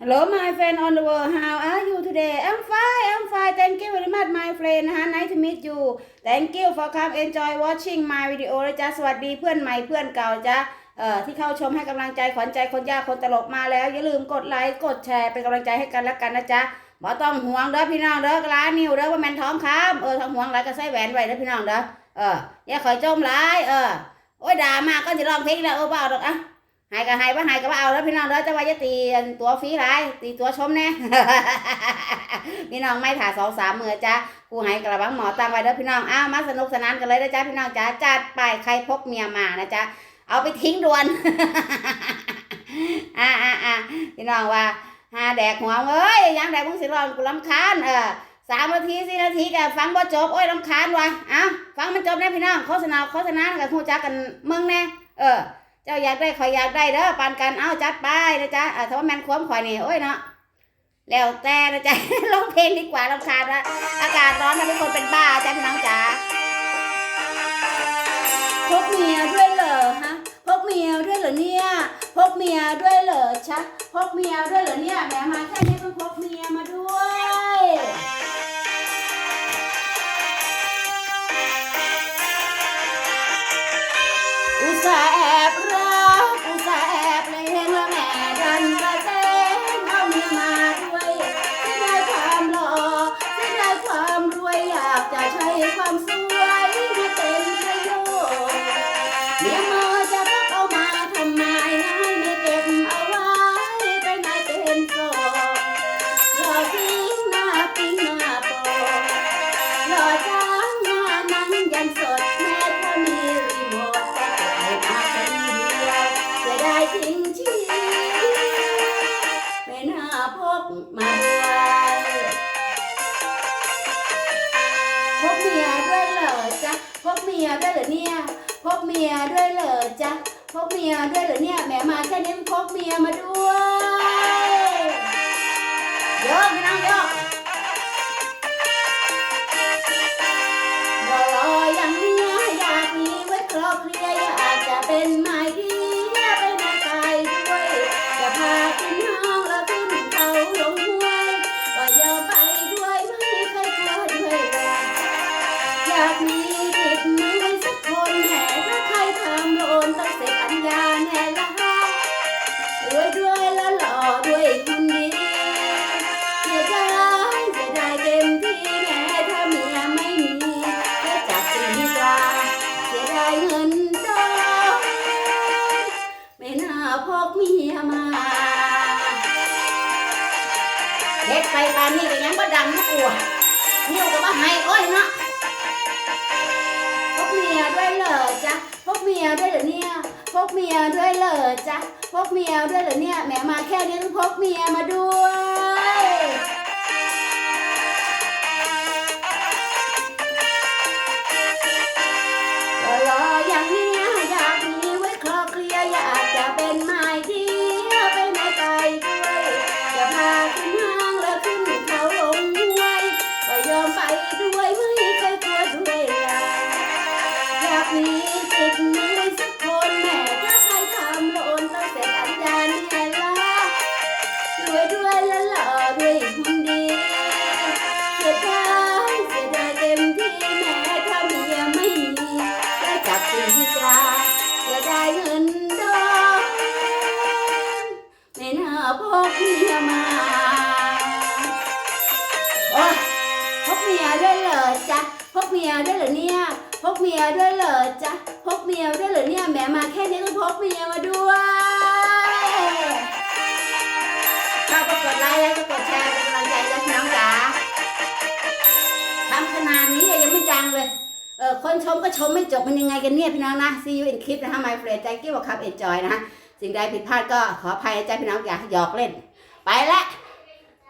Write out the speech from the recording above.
Hello, my friend on the world. How are you today? I'm fine. I'm fine. Thank you very much, my friend. นะคะ Nice to meet you. Thank you for come enjoy watching my video นะจ๊ะสวัสดีเพื่อนใหม่เพื่อนเก่าจ้ะเอ่อที่เข้าชมให้กำลังใจขวัญใจคนยากคนตลกมาแล้ว อย่าลืมกดไลค์กดแชร์เป็นกำลังใจให้กันแล้วกันนะจ๊ะบ่ต้องห่วงเด้อพี่น้องเด้อกล้านิ้วเด้อว่าแม่นท้องคำเออท้องห่วงไรก็ใส่แหวนไว้เด้อพี่น้องเด้อเอออย่าคอยจมหลเออโอ้ยด่ามาก็จะร้องเพลงแล้วเออเปล่าดอกอะ หายก็หายว่าหายก็ว่าเอาแล้วพี่น้องเด้อจะว่าจะตีตัวฟรีไรตีตัวชมแน่พี่น้องไม่ถ่าสองสามมือจ้าคูหายกระบังหมอตั้งไว้เด้อพี่น้องอ้าวมาสนุกสนานกันเลยนะจ้าพี่น้องจ้าจัดไปใครพกเมียมานะจ๊ะเอาไปทิ้งด่วนอ่าอ่าอ่าพี่น้องว่าหาแดกหัวเอ้ยยังแดกมึงสิรอนกูลำคาญเออสามนาทีสี่นาทีแกฟังบ่จบโอ้ยลำคาญว่ะอ้าฟังมันจบแน่พี่น้องโฆษณาโฆษณากับคู่จักกันมึงแน่เออ เจ้าอยากได้ข่อยอยากได้เด้อปานกันเอาจัดไปนะจ๊ะอ่าถ้าว่าแม่นควมข่อยนี่โอ้ยเนาะแล้วแต่นะจ๊ะร้องเพลงดีกว่าลำคาญนะอากาศร้อนทำให้คนเป็นบ้าจ้ะพี่น้องจ๋าพกเมียด้วยเหรอฮะพกเมียด้วยเหรอเนี่ยพกเมียด้วยเหรอชะพกเมียด้วยเหรอเนี่ยแหมมาแค่นี้ อุตส่าห์แอบรักอุตส่าห์แอบเลงและแม่ดันกระเซ็นเอาเมียมาด้วยที่ได้ความหล่อที่ได้ความรวยอยากจะใช้ความสวยมาเป็นประโยชน์เมียมอจะพกเอามาทำไมให้ไม่เก็บเอาไว้ไปไหนเป็นโสดรอทิ้งหน้าปิ้งหน้าปะหล่อจั มียด้วยเหรอเนี่ยพกเมียด้วยเหรอจ๊ะพกเมียด้วยเหรอเนี่ยแหมมาแค่นี้พกเมียมาด้วยโยกไม่นั่งโยกรอรออย่างเนี้ยอยากมีไว้ครอบคลียอยากจะเป็นไม้ดียไปไหนไกลด้วยจะพาขึ้นห้องแล้วขึ้นเขาลงห้วยก็อยอมไปด้วยไม่เคยกลัวด้วยเลยอยากมีติดมือ ต้องเสร็จปัญญาแน่ละรวยด้วยแล้วหล่อด้วยคุณดีเสียดายเสียดายเต็มที่แม้ถ้าเมียไม่มีแค่จับตีตราเสียดายเงินดอกไม่น่าพกเมียมาเฮ็ดไปปานนี้ก็ยังบ่ดังนะกูอะนิ้วก็บ่ให้โอ้ยเนาะ เมียด้วยเหรอเนี่ย พกเมียด้วยเหรอจ๊ะ พกเมียด้วยเหรอเนี่ย แหมมาแค่นี้ต้องพกเมียมาด้วย พกเมียมาโอ้พกเมียด้วยเหรอจ๊ะพกเมียด้วยเหรอเนี่ยพกเมียด้วยเหรอจ๊ะพกเมียด้วยเหรอเนี่ยแหมมาแค่นี้ต้องพกเมียมาด้วยก็กดไลค์แล้วก็กดแชร์เป็นกำลังใจและพี่น้องจ๋าทำขนาดนี้ยังไม่ดังเลยเออคนชมก็ชมไม่จบมันยังไงกันเนี่ยพี่น้องนะ see you in clip นะคะ my friend thank you ครับ enjoy นะฮะ สิ่งใดผิดพลาดก็ขออภัยใจพี่น้องอย่าหยอกเล่น ไปละ